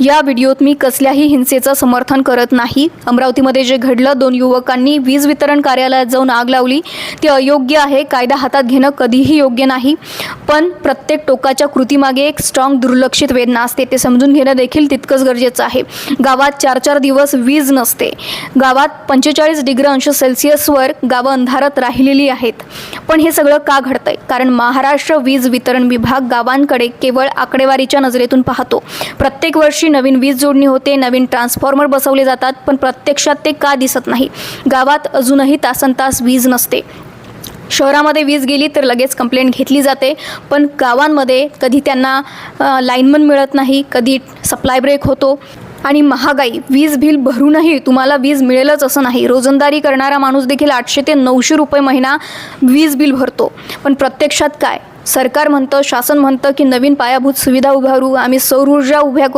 या व्हिडिओत मी कसल्याही हिंसेचं समर्थन करत नाही. अमरावतीमध्ये जे घडलं दोन युवकांनी वीज वितरण कार्यालयात जाऊन आग लावली. ते अयोग्य आहे कायदा हातात घेणं कधीही योग्य नाही. पण प्रत्येक टोकाच्या कृतीमागे एक स्ट्रॉंग दुर्लक्षित वेदना असते. ते समजून घेणं देखील तितकंच गरजेचं आहे. गावात चार चार दिवस वीज नसते. गावात पंचेचाळीस डिग्री अंश सेल्सिअसवर गावं अंधारात राहिलेली आहेत. पण हे सगळं का घडतंय? कारण महाराष्ट्र वीज वितरण विभाग गावांकडे केवळ आकडेवारीच्या नजरेतून पाहतो. प्रत्येक वर्षी नवीन वीज जोडणी होते नवीन ट्रान्सफॉर्मर बसवले जातात पण प्रत्यक्षात ते का दिसत नाही? गावात अजूनही तासन तास वीज नसते. शहरामध्ये वीज गेली तर लगेच कंप्लेंट घेतली जाते पण गावांमध्ये कधी त्यांना लाईनमन मिळत नाही कधी सप्लाय ब्रेक होतो. आणि महागाई वीज बिल भरूनही तुम्हाला वीज मिळेलच असं नाही. रोजंदारी करणारा माणूस देखील आठशे ते नऊशे रुपये महिना वीज बिल भरतो. पण प्रत्यक्षात काय? सरकार म्हणतं शासन म्हणतं की नवीन पायाभूत सुविधा उभारू आम्ही सौर ऊर्जा उभ्या करू.